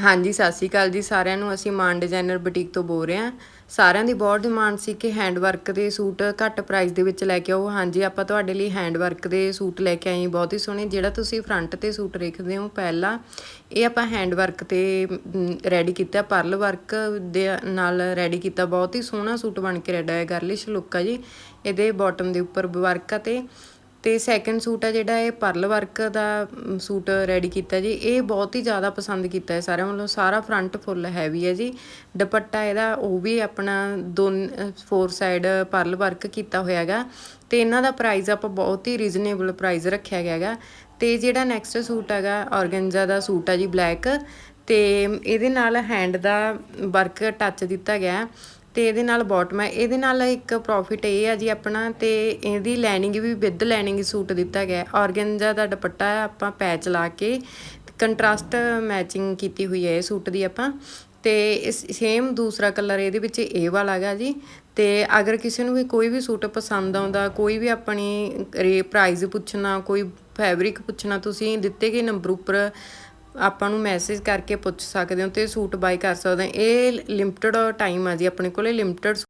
ਹਾਂਜੀ, ਸਤਿ ਸ਼੍ਰੀ ਅਕਾਲ ਜੀ ਸਾਰਿਆਂ ਨੂੰ। ਅਸੀਂ ਮਾਨ ਡਿਜ਼ਾਈਨਰ ਬੁਟੀਕ ਤੋਂ ਬੋਲ ਰਹੇ ਹਾਂ। ਸਾਰਿਆਂ ਦੀ ਬਹੁਤ ਡਿਮਾਂਡ ਸੀ ਕਿ ਹੈਂਡ ਵਰਕ ਦੇ ਸੂਟ ਘੱਟ ਪ੍ਰਾਈਸ ਦੇ ਵਿੱਚ ਲੈ ਕੇ ਆਓ। ਹਾਂਜੀ, ਆਪਾਂ ਤੁਹਾਡੇ ਲਈ ਹੈਂਡ ਵਰਕ ਦੇ ਸੂਟ ਲੈ ਕੇ ਆਏ ਬਹੁਤ ਹੀ ਸੋਹਣੇ। ਜਿਹੜਾ ਤੁਸੀਂ ਫਰੰਟ ਤੇ ਸੂਟ ਦੇਖਦੇ ਹੋ ਪਹਿਲਾ, ਇਹ ਆਪਾਂ ਹੈਂਡ ਵਰਕ ਤੇ ਰੈਡੀ ਕੀਤਾ। ਪਰਲ ਵਰਕ ਦੇ ਨਾਲ ਰੈਡੀ ਕੀਤਾ। ਬਹੁਤ ਹੀ ਸੋਹਣਾ ਸੂਟ ਬਣ ਕੇ ਰੈਡਾ ਆਇਆ ਗਰਲਿਸ਼ ਲੁੱਕ ਆ ਜੀ। ਇਹਦੇ ਬਾਟਮ ਦੇ ਉੱਪਰ ਵਰਕ ਆ ਤੇ ਤੇ ਸੈਕੰਡ ਸੂਟ ਆ ਜਿਹੜਾ ਇਹ ਪਰਲ ਵਰਕ ਦਾ ਸੂਟ ਰੈਡੀ ਕੀਤਾ ਜੀ। ਇਹ ਬਹੁਤ ਹੀ ਜ਼ਿਆਦਾ ਪਸੰਦ ਕੀਤਾ ਹੈ ਸਾਰਿਆਂ ਵੱਲੋਂ। ਸਾਰਾ ਫਰੰਟ ਫੁੱਲ ਹੈਵੀ ਹੈ ਜੀ। ਦੁਪੱਟਾ ਇਹਦਾ, ਉਹ ਵੀ ਆਪਣਾ ਦੋਨ ਫੋਰ ਸਾਈਡ ਪਰਲ ਵਰਕ ਕੀਤਾ ਹੋਇਆ ਹੈਗਾ। ਤੇ ਇਹਨਾਂ ਦਾ ਪ੍ਰਾਈਸ ਆਪਾਂ ਬਹੁਤ ਹੀ ਰੀਜ਼ਨੇਬਲ ਪ੍ਰਾਈਸ ਰੱਖਿਆ ਗਿਆ ਹੈਗਾ। ਤੇ ਜਿਹੜਾ ਨੈਕਸਟ ਸੂਟ ਹੈਗਾ ਔਰਗੈਂਜ਼ਾ ਦਾ ਸੂਟ ਆ ਜੀ ਬਲੈਕ ਤੇ ਇਹਦੇ ਨਾਲ ਹੈਂਡ ਦਾ ਵਰਕ ਟੱਚ ਦਿੱਤਾ ਗਿਆ। ਤੇ ਇਹਦੇ ਨਾਲ ਬਾਟਮ ਹੈ। ਇਹਦੇ ਨਾਲ ਇੱਕ ਪ੍ਰੋਫਿਟ ਇਹ ਆ ਜੀ ਆਪਣਾ ਤੇ ਇਹਦੀ ਲਾਈਨਿੰਗ ਵੀ ਵਿਦ ਲਾਈਨਿੰਗ ਸੂਟ ਦਿੱਤਾ ਗਿਆ ਔਰਗੈਂਜ਼ਾ ਦਾ ਦੁਪੱਟਾ ਆਪਾਂ ਪੈਚ ਲਾ ਕੇ ਕੰਟਰਾਸਟ ਮੈਚਿੰਗ ਕੀਤੀ ਹੋਈ ਹੈ ਇਹ ਸੂਟ ਦੀ ਆਪਾਂ। ਤੇ ਇਸ ਸੇਮ ਦੂਸਰਾ ਕਲਰ ਇਹਦੇ ਵਿੱਚ ਇਹ ਵਾਲਾ ਹੈਗਾ ਜੀ। ਤੇ ਅਗਰ ਕਿਸੇ ਨੂੰ ਵੀ ਕੋਈ ਵੀ ਸੂਟ ਪਸੰਦ ਆਉਂਦਾ, ਕੋਈ ਵੀ ਆਪਣੀ, ਰੇ ਪ੍ਰਾਈਸ ਪੁੱਛਣਾ, ਕੋਈ ਫੈਬਰਿਕ ਪੁੱਛਣਾ, ਤੁਸੀਂ ਦਿੱਤੇ ਗਏ ਨੰਬਰ ਉੱਪਰ ਆਪਾਂ ਨੂੰ ਮੈਸੇਜ ਕਰਕੇ ਪੁੱਛ ਸਕਦੇ ਹੋ ਤੇ ਸੂਟ ਬਾਈ ਕਰ ਸਕਦੇ ਹੋ। ਇਹ ਲਿਮਟਿਡ ਟਾਈਮ ਆ ਜੀ, ਆਪਣੇ ਕੋਲੇ ਲਿਮਟਿਡ